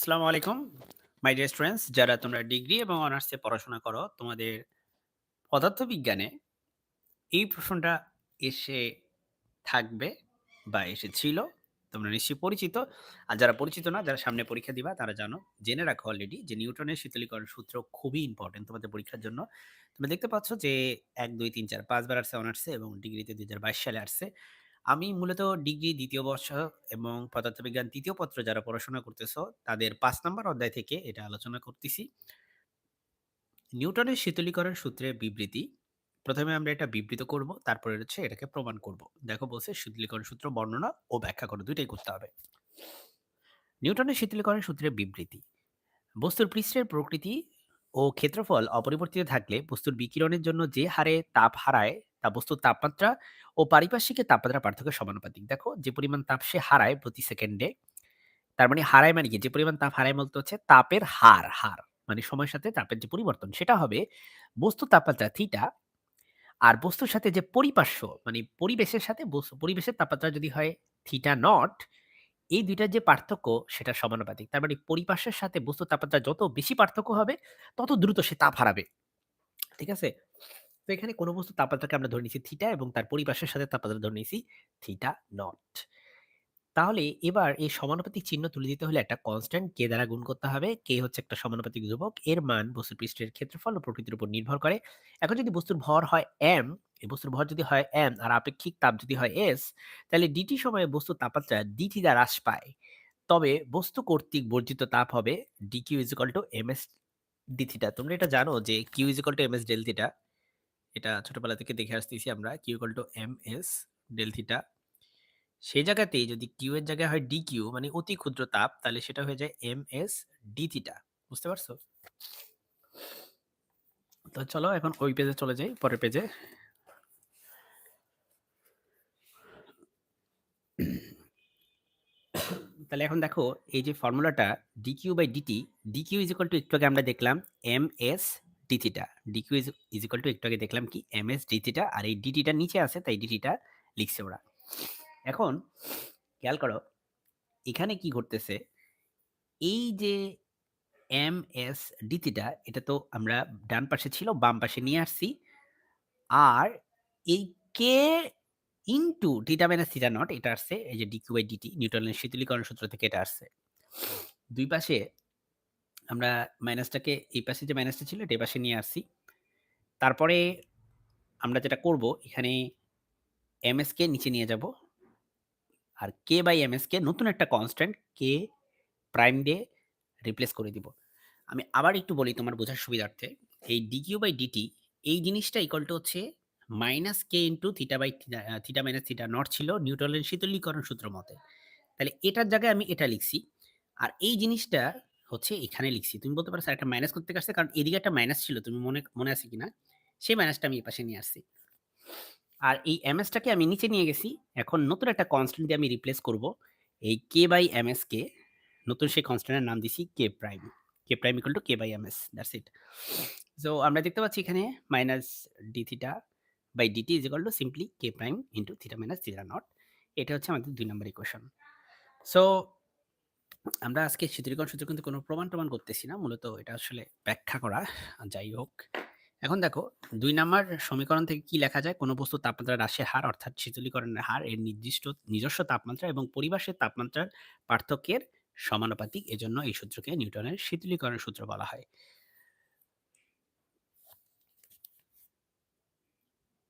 আসসালামু আলাইকুম। My dear students যারা তোমরা ডিগ্রি এবং অনার্সে পড়াশোনা করো, তোমাদের পদার্থবিজ্ঞানে এই প্রশ্নটা এসে থাকবে বা এসেছিল, তোমরা নিশ্চয়ই পরিচিত। আর যারা পরিচিত না, যারা সামনে পরীক্ষা দিবা, তারা জানো, জেনে রাখো অলরেডি যে নিউটনের শীতলীকরণ সূত্র খুবই ইম্পর্টেন্ট তোমাদের পরীক্ষার জন্য। তোমরা দেখতে পাচ্ছ যে এক, দুই, তিন, চার, পাঁচবার আসছে অনার্সে এবং ডিগ্রিতে দুই হাজার বাইশ সালে আসছে। আমি মূলত ডিগ্রি দ্বিতীয় বর্ষ এবং পদার্থবিজ্ঞান তৃতীয় পত্র যারা পড়াশোনা করতেছো, তাদের পাঁচ নম্বর অধ্যায় থেকে এটা আলোচনা করতেছি। নিউটনের শীতলীকরণ সূত্রের বিবৃতি। প্রথমে আমরা এটা বিবৃত করব, তারপরে হচ্ছে এটাকে প্রমাণ করব। দেখো বলছে শীতলীকরণ সূত্র বর্ণনা ও ব্যাখ্যা করো, দুইটাই করতে হবে। নিউটনের শীতলীকরণ সূত্রের বিবৃতি। বস্তুর পৃষ্ঠের প্রকৃতি ও ক্ষেত্রফল অপরিবর্তিত থাকলে বস্তুর বিকিরণের জন্য যে হারে তাপ হারায় তা বস্তুর তাপমাত্রা ও পারিপার্শ্বিকের তাপমাত্রা পার্থক্য সমানুপাতিক। দেখো, যে পরিমাণ তাপ সে হারায় প্রতি সেকেন্ডে, তার মানে হারায় মানে কি? যে পরিমাণ তাপ হারায় বলতে হচ্ছে তাপের হার হার মানে সময়ের সাথে তাপের যে পরিবর্তন, সেটা হবে বস্তু তাপমাত্রা থিটা আর বস্তুর সাথে যে পরিপার্শ্ব মানে পরিবেশের সাথে পরিবেশের তাপমাত্রা যদি হয় থিটা নট এই দুইটার যে পার্থক্য সেটা সমানুপাতিক। তার মানে পরিপার্শ্বের সাথে বস্তু তাপমাত্রা যত বেশি পার্থক্য হবে, তত দ্রুত সে তাপ হারাবে। ঠিক আছে? তো এখানে কোনো বস্তু তাপমাত্রাকে আমরা ধরে নিয়েছি থিটা এবং তার পরিপার্শ্বের সাথে তাপমাত্রা ধরে নিয়েছি থিটা নট তাহলে এবার এই সমানুপাতিক চিহ্ন তুলে দিতে হলে একটা কনস্ট্যান্ট কে দ্বারা গুণ করতে হবে। কে হচ্ছে একটা সমানুপাতিক ধ্রুবক। এর মান বস্তুর পৃষ্ঠের ক্ষেত্রফল ও প্রকৃতির উপর নির্ভর করে। এখন যদি বস্তুর ভর হয় এম এই বস্তুর ভর যদি হয় এম আর আপেক্ষিক তাপ যদি হয় এস তাহলে ডিটি সময়ে বস্তুর তাপমাত্রা ডিটি দ্বারা হ্রাস পায়। তবে বস্তু কর্তৃক বর্জিত তাপ হবে d q equal to m s ডিথিটা তোমরা এটা জানো যে q equal to m s del theta এটা ছোটবেলা থেকে দেখে আসতেছি আমরা q equal to m s del theta সেই জায়গাতেই যদি কিউ এর জায়গায় হয় ডি কিউ মানে অতি ক্ষুদ্র তাপ, তাহলে সেটা হয়ে যায় এম এস ডি থিটা বুঝতে পারছ? তো চলো এখন ওই পেজে চলে যাই, পরের পেজে তাহলে এখন দেখো, এই যে ফর্মুলাটা d q by d t d q is equal to একটু আগে আমরা দেখলাম m s d theta d q is is equal to একটু আগে দেখলাম কি? এম এস ডি থিটা আর এই ডিটিটা নিচে আছে, তাই ডিটিটা লিখছে ওরা। এখন খেয়াল করো, এখানে কি ঘটতেছে? এই যে এম এস ডিথিটা এটা তো আমরা ডান পাশে ছিল, বাম পাশে নিয়ে আসছি। আর এই k into theta minus theta naught এটা আসছে, এই যে ডিকিউ বাই ডিটি নিউটনের শীতলীকরণ সূত্র থেকে এটা আসছে। দুই পাশে আমরা মাইনাসটাকে এই পাশে যে মাইনাসটা ছিল এটা পাশে নিয়ে আসছি। তারপরে আমরা যেটা করব, এখানে এমএস কে নিচে নিয়ে যাব। আর কে বাই এমএস কে নতুন একটা কনস্ট্যান্ট কে প্রাইম দিয়ে রিপ্লেস করে দিব। আমি আবার একটু বলি তোমার বোঝার সুবিধার্থে, এই ডিকিউ বাই ডিটি এই জিনিসটা ইকুয়াল টু হচ্ছে minus k into theta by theta minus theta naught ছিল নিউটনের শীতলীকরণ সূত্র মতে। তাহলে এটার জায়গায় আমি এটা লিখছি। আর এই জিনিসটা হচ্ছে এখানে লিখছি। তুমি বলতে পারো, স্যার, একটা মাইনাস করতে আসছে কারণ এদিকে একটা মাইনাস ছিল, তুমি মনে মনে আছে কিনা? সেই মাইনাসটা আমি এই পাশে নিয়ে আসছি। আর এই এমএসটাকে আমি নিচে নিয়ে গেছি। এখন নতুন একটা কনস্ট্যান্ট দিয়ে আমি রিপ্লেস করব। এই কে বাই এম এস কে, নতুন সেই কনস্ট্যান্টের নাম দিছি k prime k prime equal to k by m s that's it so আমরা দেখতে পাচ্ছি এখানে minus d theta by dt is equal to simply k prime into theta minus theta naught এটা হচ্ছে আমাদের দুই নম্বর ইকুয়েশন সো আমরা আজকে শীতলীকরণ সূত্র কিন্তু কোনো প্রমাণ প্রমাণ করতেছি না। মূলত এটা আসলে ব্যাখ্যা করা। যাই হোক। এখন দেখো, দুই নাম্বার সমীকরণ থেকে কি লেখা যায়? কোনো বস্তু তাপমাত্রা হ্রাসের হার, অর্থাৎ শীতলীকরণের হার, এর নির্দিষ্ট নিজস্ব তাপমাত্রা এবং পরিবেশের তাপমাত্রার পার্থক্যের সমানুপাতিক। এজন্য এই সূত্রকে নিউটনের শীতলীকরণ সূত্র বলা হয়।